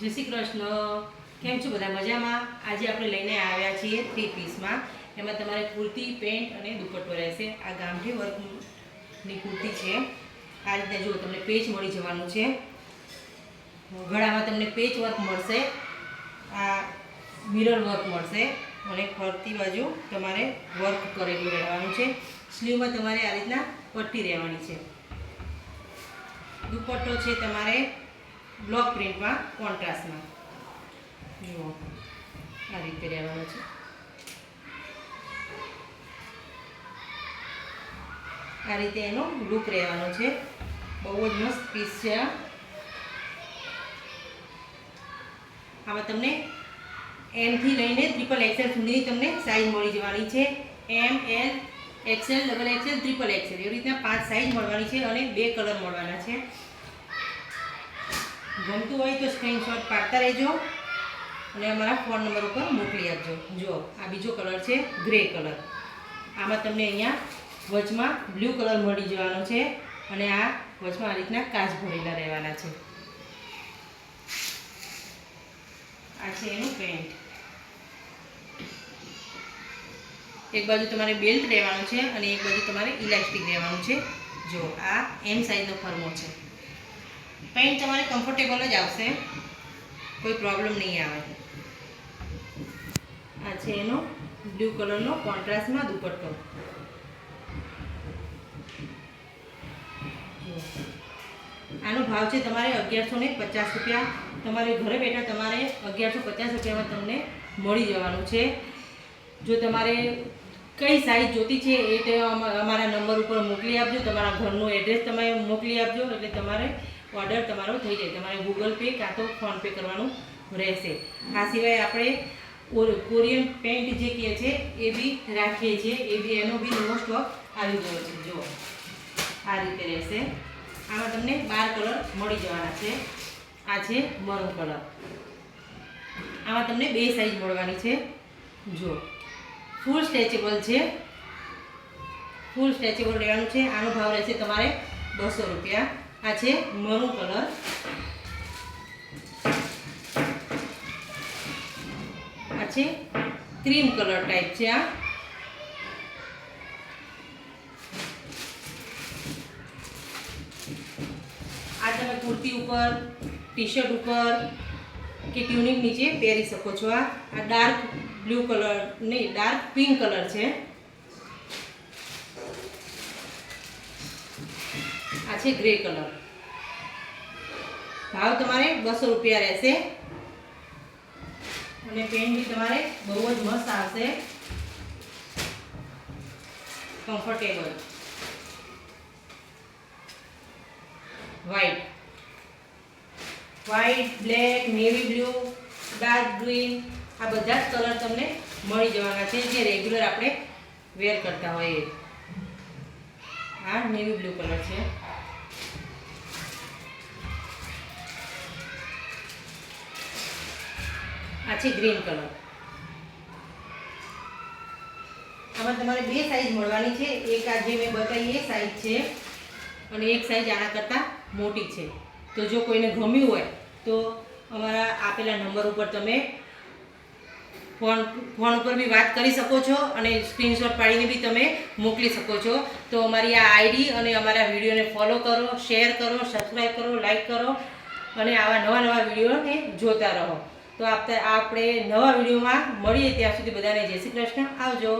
જય શ્રી કૃષ્ણ. કેમ છો બધા? મજામાં? આજે આપણે લઈને આવ્યા છીએ થ્રી પીસમાં એમાં તમારે કુર્તી, પેન્ટ અને દુપટ્ટો રહેશે. આ ગામઠી વર્કની કુર્તી છે. આ રીતે જુઓ, તમને પેચ મળી જવાનું છે. ગળામાં તમને પેચ વર્ક મળશે. આ મિરર વર્ક મળશે. અને ફરતી બાજુ તમારે વર્ક કરેલું રહેવાનું છે. સ્લીવમાં તમારે આ રીતના પટ્ટી રહેવાની છે. દુપટ્ટો છે તમારે બ્લોક પ્રિન્ટમાં કોન્ટ્રાસ્ટમાં. જુઓ, આ રીતે રહેવાનો છે. આ રીતે એનો લુક રહેવાનો છે. બહુ જ મસ્ત પીસ છે આ. આમાં તમને એમથી લઈને ટ્રિપલ એક્સેલ સુધીની તમને સાઇઝ મળી જવાની છે. M L XL double XL triple XL એવી રીતના પાંચ સાઇઝ મળવાની છે અને બે કલર મળવાના છે. ગમતું હોય તો સ્ક્રીનશોટ પાડતા રહેજો અને અમારા ફોન નંબર ઉપર મોકલી આપજો. જુઓ આ બીજો કલર છે ગ્રે કલર આમાં તમને અહીંયા વચમાં બ્લુ કલર મળી જવાનો છે અને આ વચમાં આ રીતના કાચ ભરેલા રહેવાના છે. આ છે એનું પેન્ટ એક બાજુ તમારે બેલ્ટ રહેવાનું છે અને એક બાજુ તમારે ઇલાસ્ટિક રહેવાનું છે. જો, આ એમ સાઈઝનો ફર્મો છે. પેન્ટ તમારે કમ્ફર્ટેબલ જ આવશે. કોઈ પ્રોબ્લેમ નહીં આવે. આ છે એનો બ્લુ કલરનો કોન્ટ્રાસ્ટમાં દુપટ્ટો. આનો ભાવ છે તમારે અગિયારસો ને પચાસ રૂપિયા. તમારે ઘરે બેઠા તમારે અગિયારસો પચાસ રૂપિયામાં તમને મળી જવાનું છે. જો તમારે કઈ સાઈઝ જોતી છે એ અમારા નંબર ઉપર મોકલી આપજો. તમારા ઘરનું એડ્રેસ તમે મોકલી આપજો. એટલે તમારે ઓર્ડર તમારો થઈ જાય. તમારે ગૂગલ પે કાં તો ફોન પે કરવાનું રહેશે. આ સિવાય આપણે કોર- કોરિયન પેન્ટ જે કહે છે એ બી રાખીએ છીએ. એ બી એનો બી નવો સ્ટોક આવી ગયો છે. જુઓ. આ રીતે રહેશે. આમાં તમને બાર કલર મળી જવાના છે. આ છે મરૂન કલર. આમાં તમને બે સાઈઝ મળવાની છે. જુઓ. ફૂલ સ્ટ્રેચેબલ છે. ફૂલ સ્ટ્રેચેબલ રહેવાનું છે. આનો ભાવ રહેશે તમારે બસો રૂપિયા. આ છે મરૂન કલર. આ છે ક્રીમ કલર ટાઈપ છે આ. આ તમે કુર્તી ઉપર ટી શર્ટ ઉપર કે ટ્યુનિક નીચે પહેરી શકો છો. આ આ ડાર્ક બ્લુ કલર, નહીં, ડાર્ક પિંક કલર છે. આ છે ગ્રે કલર. ભાવ તમારે બસો રૂપિયા રહેશે. અને પેન્ટ બી તમારે બહુ જ મસ્ત આવશે. Comfortable white white black navy blue dark green આ બધા જ કલર તમને મળી જવાના છે, જે રેગ્યુલર આપણે વેર કરતા હોઈએ. આ નેવી બ્લુ કલર છે. આ છે ગ્રીન કલર આમાં તમારે બે સાઈઝ મળવાની છે, એક આ જે મેં બતાવી એ સાઈઝ છે અને એક સાઈઝ આના કરતાં મોટી છે. તો જો કોઈને ગમ્યું હોય તો અમારા આપેલા નંબર ઉપર તમે ફોન ફોન ઉપર બી વાત કરી શકો છો અને સ્ક્રીનશોટ પાડીને બી તમે મોકલી શકો છો. તો અમારી આ આઈડી અને અમારા વિડીયોને ફોલો કરો, શેર કરો સબસ્ક્રાઈબ કરો, લાઈક કરો અને આવા નવા નવા વિડીયોને જોતા રહો. તો આપણે નવા વિડીયોમાં મળીએ ત્યાં સુધી બધાને જય શ્રી કૃષ્ણ. આવજો.